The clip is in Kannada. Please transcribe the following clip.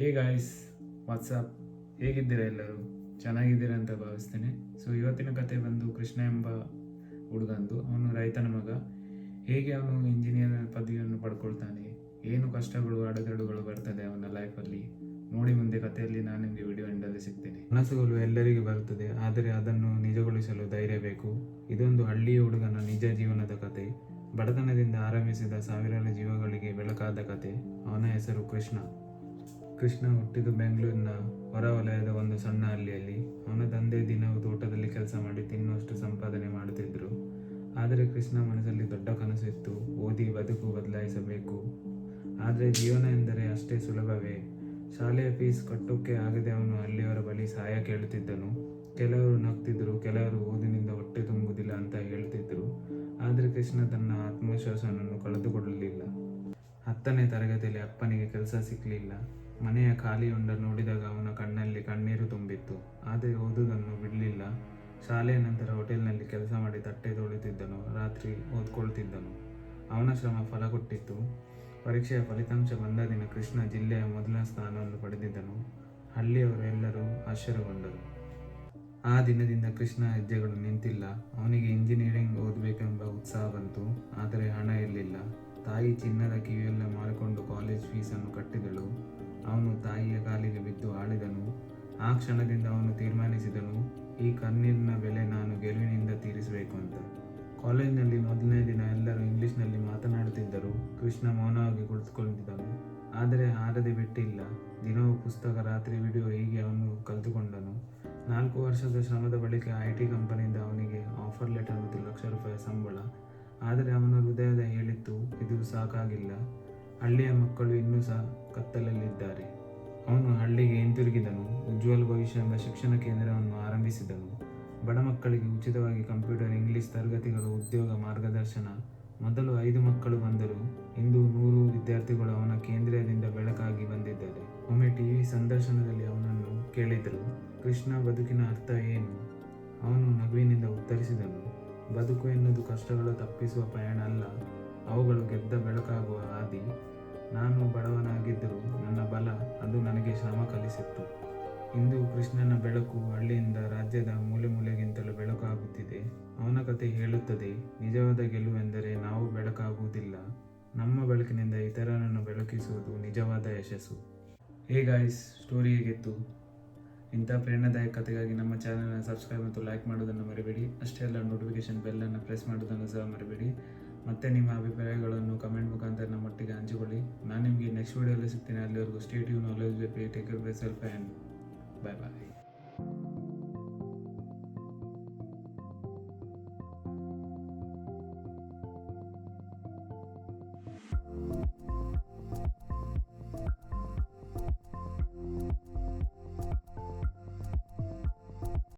ಹೇ ಗಾಯ್ಸ್ ವಾಟ್ಸಪ್ ಹೇಗಿದ್ದೀರಾ ಎಲ್ಲರೂ? ಚೆನ್ನಾಗಿದ್ದೀರಾ ಅಂತ ಭಾವಿಸ್ತೇನೆ. ಸೊ ಇವತ್ತಿನ ಕತೆ ಬಂದು ಕೃಷ್ಣ ಎಂಬ ಹುಡುಗಂದು. ಅವನು ರೈತನ ಮಗ. ಹೇಗೆ ಅವನು ಇಂಜಿನಿಯರ್ ಪದವಿಯನ್ನು ಪಡ್ಕೊಳ್ತಾನೆ? ಏನು ಕಷ್ಟಗಳು, ಅಡೆತಡೆಗಳು ಬರ್ತದೆ ಅವನ ಲೈಫಲ್ಲಿ ನೋಡಿ ಮುಂದೆ ಕಥೆಯಲ್ಲಿ ನಾನು ನಿಮಗೆ ವಿಡಿಯೋ ಎಂಡಲ್ಲಿ ಸಿಗ್ತೇನೆ. ಕನಸುಗಳು ಎಲ್ಲರಿಗೂ ಬರುತ್ತದೆ, ಆದರೆ ಅದನ್ನು ನಿಜಗೊಳಿಸಲು ಧೈರ್ಯ ಬೇಕು. ಇದೊಂದು ಹಳ್ಳಿಯ ಹುಡುಗನ ನಿಜ ಜೀವನದ ಕತೆ. ಬಡತನದಿಂದ ಆರಂಭಿಸಿದ ಸಾವಿರಾರು ಜೀವಗಳಿಗೆ ಬೆಳಕಾದ ಕತೆ. ಅವನ ಹೆಸರು ಕೃಷ್ಣ. ಕೃಷ್ಣ ಹುಟ್ಟಿದ್ದು ಬೆಂಗಳೂರಿನ ಹೊರವಲಯದ ಒಂದು ಸಣ್ಣ ಹಳ್ಳಿಯಲ್ಲಿ. ಅವನ ತಂದೆ ದಿನವೂ ತೋಟದಲ್ಲಿ ಕೆಲಸ ಮಾಡಿ ತಿನ್ನುವಷ್ಟು ಸಂಪಾದನೆ ಮಾಡುತ್ತಿದ್ದರು. ಆದರೆ ಕೃಷ್ಣ ಮನಸ್ಸಲ್ಲಿ ದೊಡ್ಡ ಕನಸು ಇತ್ತು. ಓದಿ, ಬದುಕು ಬದಲಾಯಿಸಬೇಕು. ಆದರೆ ಜೀವನ ಎಂದರೆ ಅಷ್ಟೇ ಸುಲಭವೇ. ಶಾಲೆಯ ಫೀಸ್ ಕಟ್ಟೋಕ್ಕೆ ಆಗದೆ ಅವನು ಅಲ್ಲಿಯವರ ಬಳಿ ಸಹಾಯ ಕೇಳುತ್ತಿದ್ದನು. ಕೆಲವರು ನಗ್ತಿದ್ದರು, ಕೆಲವರು ಓದಿನಿಂದ ಹೊಟ್ಟೆ ತುಂಬುವುದಿಲ್ಲ ಅಂತ ಹೇಳ್ತಿದ್ದರು ಆದರೆ ಕೃಷ್ಣ ತನ್ನ ಆತ್ಮವಿಶ್ವಾಸವನ್ನು ಕಳೆದುಕೊಳ್ಳಲಿಲ್ಲ. ಹತ್ತನೇ ತರಗತಿಯಲ್ಲಿ ಅಪ್ಪನಿಗೆ ಕೆಲಸ ಸಿಕ್ಕಲಿಲ್ಲ ಮನೆಯ ಖಾಲಿಯುಂಡ ನೋಡಿದಾಗ ಅವನ ಕಣ್ಣಲ್ಲಿ ಕಣ್ಣೀರು ತುಂಬಿತ್ತು. ಆದರೆ ಓದುವುದನ್ನು ಬಿಡಲಿಲ್ಲ. ಶಾಲೆಯ ನಂತರ ಹೋಟೆಲ್ನಲ್ಲಿ ಕೆಲಸ ಮಾಡಿ ತಟ್ಟೆ ತೊಳಿತಿದ್ದನು ರಾತ್ರಿ ಓದ್ಕೊಳ್ತಿದ್ದನು. ಅವನ ಶ್ರಮ ಫಲ ಕೊಟ್ಟಿತ್ತು. ಪರೀಕ್ಷೆಯ ಫಲಿತಾಂಶ ಬಂದ ದಿನ ಕೃಷ್ಣ ಜಿಲ್ಲೆಯ ಮೊದಲ ಸ್ಥಾನವನ್ನು ಪಡೆದಿದ್ದನು. ಹಳ್ಳಿಯವರು ಎಲ್ಲರೂ ಆಶ್ಚರ್ಯಗೊಂಡರು. ಆ ದಿನದಿಂದ ಕೃಷ್ಣ ಹೆಜ್ಜೆಗಳು ನಿಂತಿಲ್ಲ. ಅವನಿಗೆ ಇಂಜಿನಿಯರಿಂಗ್ ಓದಬೇಕೆಂಬ ಉತ್ಸಾಹ ಬಂತು. ಆದರೆ ಹಣ ಇರಲಿಲ್ಲ. ತಾಯಿ ಚಿನ್ನದ ಕಿವಿಯೆಲ್ಲ ಮಾಡಿಕೊಂಡು ಕಾಲೇಜ್ ಫೀಸನ್ನು ಕಟ್ಟಿದಳು. ಅವನು ತಾಯಿಯ ಕಾಲಿಗೆ ಬಿದ್ದು ಆಳಿದನು. ಆ ಕ್ಷಣದಿಂದ ಅವನು ತೀರ್ಮಾನಿಸಿದನು, ಈ ಕಣ್ಣೀರಿನ ಬೆಲೆ ನಾನು ಗೆಲುವಿನಿಂದ ತೀರಿಸಬೇಕು ಅಂತ. ಕಾಲೇಜಿನಲ್ಲಿ ಮೊದಲನೇ ದಿನ ಎಲ್ಲರೂ ಇಂಗ್ಲಿಷ್ನಲ್ಲಿ ಮಾತನಾಡುತ್ತಿದ್ದರು. ಕೃಷ್ಣ ಮೌನವಾಗಿ ಕುಳಿತುಕೊಂಡಿದ್ದನು. ಆದರೆ ಆರದೆ ಬಿಟ್ಟಿಲ್ಲ. ದಿನವೂ ಪುಸ್ತಕ, ರಾತ್ರಿ ವಿಡಿಯೋ ಹೀಗೆ ಅವನು ಕಲಿತುಕೊಂಡನು. ನಾಲ್ಕು ವರ್ಷದ ಶ್ರಮದ ಬಳಿಕ ಐ ಟಿ ಕಂಪನಿಯಿಂದ ಅವನಿಗೆ ಆಫರ್ ಲೆಟರ್ ಮತ್ತು ಲಕ್ಷ ರೂಪಾಯಿ ಸಂಬಳ. ಆದರೆ ಅವನ ಹೃದಯದ ಹೇಳಿತ್ತು, ಇದು ಸಾಕಾಗಿಲ್ಲ. ಹಳ್ಳಿಯ ಮಕ್ಕಳು ಇನ್ನೂ ಸಹ ಕತ್ತಲಲ್ಲಿದ್ದಾರೆ. ಅವನು ಹಳ್ಳಿಗೆ ಹಿಂತಿರುಗಿದನು, ಉಜ್ವಲ ಭವಿಷ್ಯ ಎಂಬ ಶಿಕ್ಷಣ ಕೇಂದ್ರವನ್ನು ಆರಂಭಿಸಿದನು. ಬಡ ಮಕ್ಕಳಿಗೆ ಉಚಿತವಾಗಿ ಕಂಪ್ಯೂಟರ್, ಇಂಗ್ಲಿಷ್ ತರಗತಿಗಳು, ಉದ್ಯೋಗ, ಮಾರ್ಗದರ್ಶನ. ಮೊದಲು ಐದು ಮಕ್ಕಳು ಬಂದರು, ಇಂದು ನೂರು ವಿದ್ಯಾರ್ಥಿಗಳು ಅವನ ಕೇಂದ್ರದಿಂದ ಬೆಳಕಾಗಿ ಬಂದಿದ್ದಾರೆ. ಒಮ್ಮೆ ಟಿವಿ ಸಂದರ್ಶನದಲ್ಲಿ ಅವನನ್ನು ಕೇಳಿದರು, ಕೃಷ್ಣ, ಬದುಕಿನ ಅರ್ಥ ಏನು? ಅವನು ನಗುವಿನಿಂದ ಉತ್ತರಿಸಿದನು, ಬದುಕು ಎನ್ನುವುದು ಕಷ್ಟಗಳು ತಪ್ಪಿಸುವ ಪಯಣ ಅಲ್ಲ. ಅವುಗಳು ಗೆದ್ದ ಬೆಳಕಾಗುವ ಹಾದಿ ನಾನು ಬಡವನಾಗಿದ್ದರೂ ನನ್ನ ಬಲ ಅದು ನನಗೆ ಶ್ರಮ ಕಲಿಸಿತ್ತು. ಇಂದು ಕೃಷ್ಣನ ಬೆಳಕು ಹಳ್ಳಿಯಿಂದ ರಾಜ್ಯದ ಮೂಲೆ ಮೂಲೆಗಿಂತಲೂ ಬೆಳಕಾಗುತ್ತಿದೆ. ಅವನ ಕಥೆ ಹೇಳುತ್ತದೆ, ನಿಜವಾದ ಗೆಲುವೆಂದರೆ ನಾವು ಬೆಳಕಾಗುವುದಿಲ್ಲ. ನಮ್ಮ ಬೆಳಕಿನಿಂದ ಇತರರನ್ನು ಬೆಳಕಿಸುವುದು ನಿಜವಾದ ಯಶಸ್ಸು. ಹೇ ಗಾಯ್ಸ್, ಸ್ಟೋರಿ ಹೇಗಿತ್ತು? ಇಂಥ ಪ್ರೇರಣಾದಾಯಕ ಕಥೆಗಾಗಿ ನಮ್ಮ ಚಾನಲ್ನ ಸಬ್ಸ್ಕ್ರೈಬ್ ಮತ್ತು ಲೈಕ್ ಮಾಡೋದನ್ನು ಮರಿಬೇಡಿ. ಅಷ್ಟೇ ಅಲ್ಲ ನೋಟಿಫಿಕೇಶನ್ ಬೆಲ್ಲನ್ನು ಪ್ರೆಸ್ ಮಾಡೋದನ್ನು ಸಹ ಮರಿಬೇಡಿ. ಮತ್ತೆ ನಿಮ್ಮ ಅಭಿಪ್ರಾಯಗಳನ್ನು ಕಮೆಂಟ್ ಮುಖಾಂತರ ನಮ್ಮೊಟ್ಟಿಗೆ ಹಂಚಿಕೊಳ್ಳಿ. ನಾನು ನಿಮಗೆ ನೆಕ್ಸ್ಟ್ ವೀಡಿಯೋಲ್ಲಿ ಸಿಗ್ತೀನಿ. ಅಲ್ಲಿವರೆಗೂ state you knowledge take care by self and bye bye